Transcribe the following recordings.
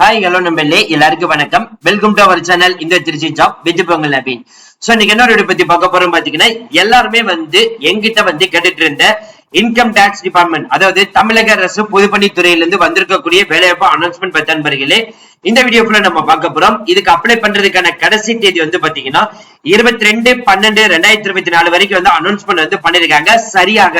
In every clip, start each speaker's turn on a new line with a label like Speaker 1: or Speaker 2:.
Speaker 1: Hi hello நம்பர்லே எல்லாருக்கும் வணக்கம். Welcome to அவர் சேனல் இந்த திருச்சி ஜாப் விஜய் பொங்கல் நவீன் சோ இன்னைக்கு என்ன வீடியோ பத்தி பார்க்க போறோம் பாத்தீங்கன்னா எல்லாருமே வந்து எங்கிட்ட வந்து கேட்டுட்டு இருந்த இன்கம் டாக்ஸ் டிபார்ட்மெண்ட் அதாவது தமிழக அரசு பொதுப்பணித்துறையில இருந்து வந்திருக்கக்கூடிய வேலைவாய்ப்பு அனௌன்ஸ்மெண்ட் பத்தி நண்பர்களே இந்த வீடியோக்குள்ள நம்ம பார்க்க போறோம். இதுக்கு அப்ளை பண்றதுக்கான கடைசி தேதி வந்து பாத்தீங்கன்னா இருபத்தி ரெண்டு பன்னெண்டு ரெண்டாயிரத்தி இருபத்தி நாலு வரைக்கும் வந்து அனௌன்ஸ்மெண்ட் வந்து பண்ணிருக்காங்க. சரியாக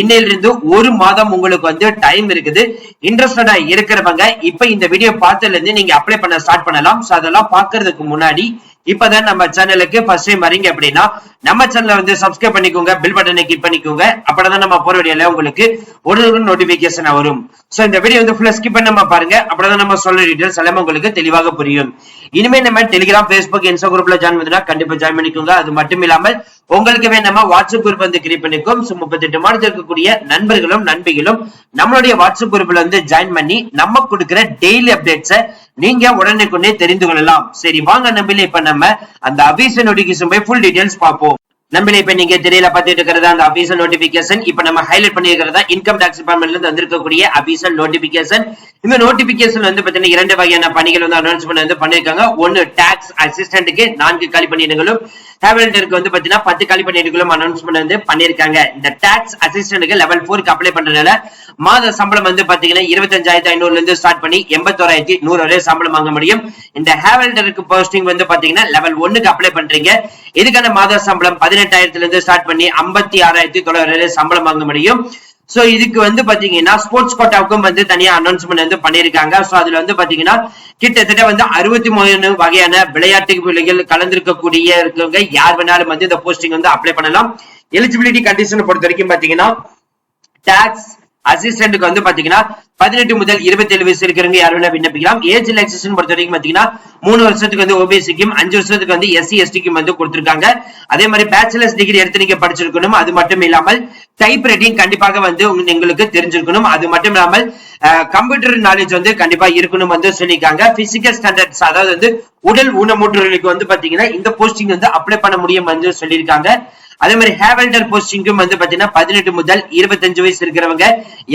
Speaker 1: இன்னையிலிருந்து ஒரு மாதம் உங்களுக்கு வந்து டைம் இருக்குது. இன்ட்ரெஸ்டடா இருக்கிறவங்க இப்ப இந்த வீடியோ பார்த்ததுல இருந்து நீங்க அப்ளை பண்ண ஸ்டார்ட் பண்ணலாம். சோ அதெல்லாம் பாக்குறதுக்கு முன்னாடி இப்பதான் நம்ம சேனலுக்கு ஃபர்ஸ்ட் டைம் வரீங்க அப்படின்னா நம்ம சேனலை வந்து சப்ஸ்கிரைப் பண்ணிக்கோங்க பில் பட்டனை கிளிக் பண்ணிக்கோங்க. அப்பதான் நம்ம போற வீடியோல உங்களுக்கு ஒரு நோட்டிபிகேஷன் வரும். சோ இந்த வீடியோ வந்து ஃபுல்லா ஸ்கிப் பண்ணாம பாருங்க. அப்பதான் நம்ம சொல்ற டீடைல்ஸ் எல்லாமே உங்களுக்கு தெளிவாக புரியும். இனிமே நம்ம டெலிகிராம் பேஸ்புக் இன்ஸ்டா குரூப்ல ஜாயின் பண்ணா கண்டிப்பா ஜாயின் பண்ணிக்கோங்க. அது மட்டும் இல்லாமல் உங்களுக்கு நம்ம வாட்ஸ்அப் குரூப் வந்து கிரியேட் பண்ணிக்கோம். சோ முப்பத்தெட்டு மாதத்தில் இருக்கக்கூடிய நண்பர்களும் நண்பிகளும் நம்மளுடைய வாட்ஸ்அப் குரூப்ல வந்து ஜாயின் பண்ணி நம்ம கொடுக்குற டெய்லி அப்டேட்ஸை நீங்க உடனுக்குடனே தெரிந்து கொள்ளலாம். சரி வாங்க நம்பில இப்ப நம்ம அந்த அபிஷன் நோட்டிபிகேஷன் போய் ஃபுல் டீடைல்ஸ் பார்ப்போம். நம்மள இப்ப நீங்க திரையில பாத்துட்டு இருக்கிறதா அந்த அபிஷன் நோட்டிபிகேஷன் இப்ப நம்ம ஹைலைட் பண்ணிருக்கிறதா இன்கம் டாக்ஸ் டிபார்ட்மெண்ட்ல இருந்து வந்திருக்கக்கூடிய அபிஷன் நோட்டிபிகேஷன் இந்த நோட்டிபிகேஷன் வந்து பாத்தீங்கன்னா இரண்டு வகையான பணிகள் வந்து அனௌன்ஸ்மெண்ட் வந்து பண்ணிருக்காங்க. ஒன்னு டாக்ஸ் அசிஸ்டன்ட்டுக்கு நான்கு காலி பணியிடங்களும் ஹேவல்டருக்கு வந்து பாத்தீங்கன்னா பத்து காலி பணியிடங்களும் அனௌன்ஸ்மெண்ட் வந்து பண்ணிருக்காங்க. இந்த டாக்ஸ் அசிஸ்டன்ட்டுக்கு லெவல் ஃபோருக்கு அப்ளை பண்றதுனால மாத சம்பளம் வந்து பாத்தீங்கன்னா இருபத்தஞ்சாயிரத்தி ஐநூறுல இருந்து ஸ்டார்ட் பண்ணி எண்பத்தோராயிரத்தி நூறு வரை சம்பளம் வாங்க முடியும். இந்த ஹேவல்டருக்கு போஸ்டிங் வந்து பாத்தீங்கன்னா லெவல் ஒன்னுக்கு அப்ளை பண்றீங்க. இதுக்கான மாத சம்பளம் பதினெட்டாயிரத்துல இருந்து ஸ்டார்ட் பண்ணி ஐம்பத்தி ஆறாயிரத்தி தொள்ளாயிரம் வரை சம்பளம் வாங்க முடியும். சோ இதுக்கு வந்து பாத்தீங்கன்னா ஸ்போர்ட்ஸ் கோட்டாவுக்கும் வந்து தனியா அனௌன்ஸ்மெண்ட் வந்து பண்ணிருக்காங்க. சோ அதுல வந்து பாத்தீங்கன்னா கிட்டத்தட்ட வந்து அறுபத்தி மூணு வகையான விளையாட்டு பிள்ளைகள் கலந்திருக்கக்கூடிய இருக்கவங்க யார் வேணாலும் வந்து இந்த போஸ்டிங் வந்து அப்ளை பண்ணலாம். எலிஜிபிலிட்டி கண்டிஷன் பொறுத்த வரைக்கும் பாத்தீங்கன்னா டாக்ஸ் அசிஸ்டன்ட்டுக்கு வந்து பாத்தீங்கன்னா பதினெட்டு முதல் இருபத்தி ஏழு வயசு இருக்கிறவங்க யார் வேணா விண்ணப்பிக்கலாம். ஏஜ் ரிலாக்சேஷன் பொறுத்த வரைக்கும் பாத்தீங்கன்னா மூணு வருஷத்துக்கு வந்து ஓபிசிக்கும் அஞ்சு வருஷத்துக்கு வந்து எஸ்சி எஸ்டிக்கும் வந்து கொடுத்திருக்காங்க. அதே மாதிரி பேச்சுலர்ஸ் டிகிரி எடுத்து நீங்க படிச்சிருக்கணும். அது மட்டும் இல்லாமல் டைப் ரைட்டிங் கண்டிப்பாக வந்து உங்களுக்கு தெரிஞ்சிருக்கணும். அது மட்டும் இல்லாமல் கம்ப்யூட்டர் நாலேஜ் வந்து கண்டிப்பா இருக்கணும் வந்து சொல்லியிருக்காங்க. பிசிக்கல் ஸ்டாண்டர்ட்ஸ் அதாவது வந்து உடல் ஊனமுற்றவர்களுக்கு வந்து பாத்தீங்கன்னா இந்த போஸ்டிங் வந்து அப்ளை பண்ண முடியும் வந்து சொல்லியிருக்காங்க. அதே மாதிரி ஹேவல்டர் போஸ்டிங்கும் வந்து பாத்தீங்கன்னா பதினெட்டு முதல் இருபத்தஞ்சு வயசு இருக்கிறவங்க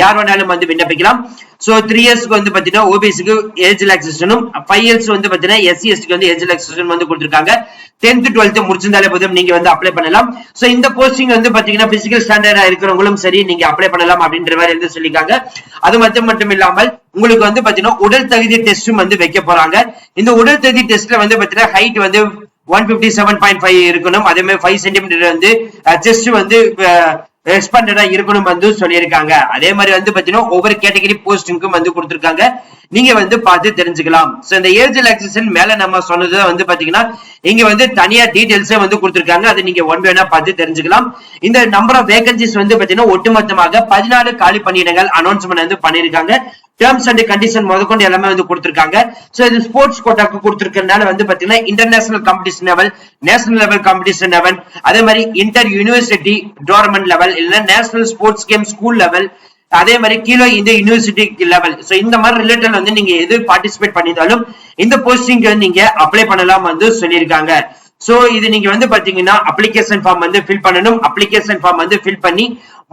Speaker 1: யார் வேணாலும் வந்து விண்ணப்பிக்கலாம். சோ த்ரீ இயர்ஸ்க்கு வந்து பாத்தீங்கன்னா ஓபிசிக்கு ஏஜ் ரிலாக்ஸேஷனும் ஃபைவ் இயர்ஸ் வந்து பாத்தீங்கன்னா எஸ்சி எஸ்டிக்கு வந்து ஏஜ் ரிலாக்ஸேஷன் வந்து கொடுத்துருக்காங்க. டென்த் டுவெல்த் முடிச்சிருந்தாலே போதும் நீங்க வந்து அப்ளை பண்ணலாம். சோ இந்த போஸ்டிங் வந்து பாத்தீங்கன்னா பிசிக்கல் ஸ்டாண்டர்டா இருக்கிறவங்களும் சரி நீங்க அப்ளை பண்ணலாம் அப்படின்ற மாதிரி வந்து சொல்லியிருக்காங்க. அது மட்டும் மட்டும் இல்லாமல் உங்களுக்கு வந்து பாத்தீங்கன்னா உடல் தகுதி டெஸ்டும் வந்து வைக்க போறாங்க. இந்த உடல் தகுதி டெஸ்ட்ல வந்து பாத்தீங்கன்னா ஹைட் வந்து one fifty seven point five இருக்கணும். அதே மாதிரி ஃபைவ் சென்டிமீட்டர் வந்து ஜஸ்ட் வந்து எக்ஸ்பாண்டடா இருக்கணும் வந்து சொல்லியிருக்காங்க. அதே மாதிரி வந்து பாத்தீங்கன்னா ஒவ்வொரு கேட்டகரி போஸ்டிங்க்கும் வந்து கொடுத்துருக்காங்க. நீங்க வந்து பார்த்து தெரிஞ்சுக்கலாம். சோ இந்த ஏஜ் ரிலாக்சேஷன் மேல நம்ம சொன்னது வந்து பாத்தீங்கன்னா இங்க வந்து தனியா டீடைல்ஸே வந்து கொடுத்துருக்காங்க. அதை நீங்க ஒன் வேணா பார்த்து தெரிஞ்சுக்கலாம். இந்த நம்பர் ஆஃப் வேகன்சிஸ் வந்து பாத்தீங்கன்னா ஒட்டுமொத்தமாக பதினாலு காலி பணியிடங்கள் அனௌன்ஸ்மெண்ட் வந்து பண்ணிருக்காங்க டேர்ம்ஸ் அண்ட் கண்டிஷன் முதற்கொண்டு எல்லாமே வந்து கொடுத்திருக்காங்க. சோ இது ஸ்போர்ட்ஸ் கோட்டாக்கு கொடுத்திருக்கனால வந்து பாத்தீங்கன்னா international competition level national level competition level அதே மாதிரி இன்டர் யூனிவர்சிட்டி டோர்னமெண்ட் லெவல் இல்ல national sports game school level அதே மாதிரி கீழே இந்த யூனிவர்சிட்டி லெவல் சோ இந்த மாதிரி ரிலேட்டட் வந்து நீங்க எது பார்ட்டிசிபேட் பண்ணியிருந்தாலும் இந்த போஸ்டிங்க நீங்க அப்ளை பண்ணலாம் வந்து சொல்லியிருக்காங்க. சோ இது நீங்க வந்து பாத்தீங்கன்னா அப்ளிகேஷன் ஃபார்ம் வந்து ஃபில் பண்ணணும். அப்ளிகேஷன் ஃபார்ம் வந்து ஃபில் பண்ணி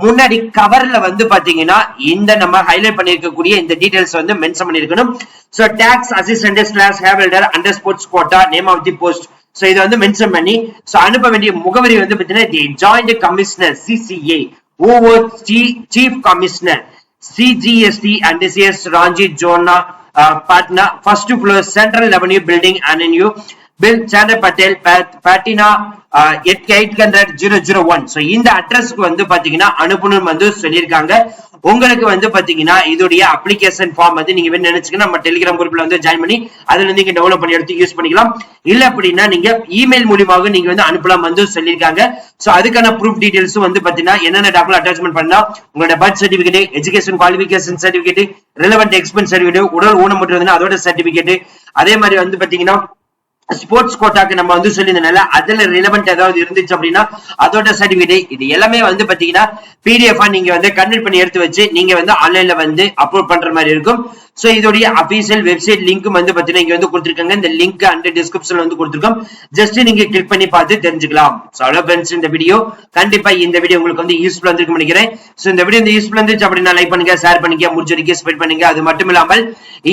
Speaker 1: முன்னாடி கவர்ல வந்து பாத்தீங்கன்னா இந்த நம்ம ஹைலைட் பண்ணிருக்கக்கூடிய இந்த டீடைல்ஸ் வந்து மென்ஷன் பண்ணிருக்கணும். So tax assistant slash havildar under sports quota name of the post so இதை வந்து மென்ஷன் பண்ணி சோ அனுப்ப வேண்டிய முகவரி வந்து பாத்தீங்கன்னா the joint commissioner CCA O O chief commissioner CGST and CS Ranchi zone Patna first floor central revenue building and new Bir Chand Patel Patna eight eight hundred zero zero one so இந்த அட்ரஸ்க்கு வந்து பாத்தீங்கன்னா அனுப்பணும் வந்து சொல்லியிருக்காங்க. உங்களுக்கு வந்து பாத்தீங்கன்னா இதோடைய அப்ளிகேஷன் ஃபார்ம் வந்து நீங்க வேணும் நினைச்சுக்கணும் நம்ம டெலிகிராம் குரூப்ல வந்து ஜாயின் பண்ணி அதுல நீங்க டெவலப் பண்ணி எடுத்து யூஸ் பண்ணிக்கலாம். இல்ல அப்படின்னா நீங்க இமெயில் மூலியமாக நீங்க வந்து அனுப்பலாம் வந்து சொல்லியிருக்காங்க. ஸோ அதுக்கான ப்ரூஃப் டீடைல்ஸும் வந்து பாத்தீங்கன்னா என்னென்ன டாக்குமெண்ட் அட்டாச்மெண்ட் பண்ணா உங்களோட birth certificate education qualification certificate relevant expense certificate உடல் ஊனமுற்றதுன்னா அதோட சர்டிபிகேட் அதே மாதிரி வந்து பாத்தீங்கன்னா ஸ்போர்ட்ஸ் கோட்டாக்கு நம்ம வந்து சொல்லியிருந்தனால அதுல ரிலவெண்ட் ஏதாவது இருந்துச்சு அப்படின்னா அதோட சர்டிபிகேட் இது எல்லாமே வந்து பாத்தீங்கன்னா பிடிஎஃப் நீங்க வந்து கன்வெர்ட் பண்ணி எடுத்து வச்சு நீங்க வந்து ஆன்லைன்ல வந்து அப்லோட் பண்ற மாதிரி இருக்கும். சோ இதோடைய அபிஷியல் வெப்சைட் லிங்க் வந்து பாத்தீங்கன்னா இங்க வந்து கொடுத்திருக்காங்க. இந்த லிங்க் அண்ட் டிஸ்கிரிப்ஷன்ல வந்து கொடுத்திருக்கோம். ஜஸ்ட் நீங்க கிளிக் பண்ணி பார்த்து தெரிஞ்சுக்கலாம். சோ ஃப்ரெண்ட்ஸ் இந்த வீடியோ கண்டிப்பா இந்த வீடியோ உங்களுக்கு வந்து யூஸ்ஃபுல்லா இருந்திருக்கும் நினைக்கிறேன். சோ இந்த வீடியோ இந்த யூஸ்ஃபுல்லா இருந்துச்சு அப்படின்னா லைக் பண்ணுங்க ஷேர் பண்ணுங்க முடிஞ்ச வரைக்கும் ஸ்ப்ரெட் பண்ணுங்க. அது மட்டும் இல்லாமல்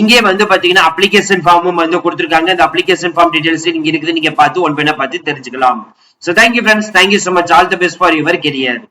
Speaker 1: இங்கே வந்து பாத்தீங்கன்னா அப்ளிகேஷன் ஃபார்மும் வந்து கொடுத்திருக்காங்க. இந்த அப்ளிகேஷன் ஃபார்ம் டீடைல்ஸ் இங்க இருக்குது. நீங்க பார்த்து ஒன் பண்ண பார்த்து தெரிஞ்சுக்கலாம். So thank you friends thank you so much all the best for your career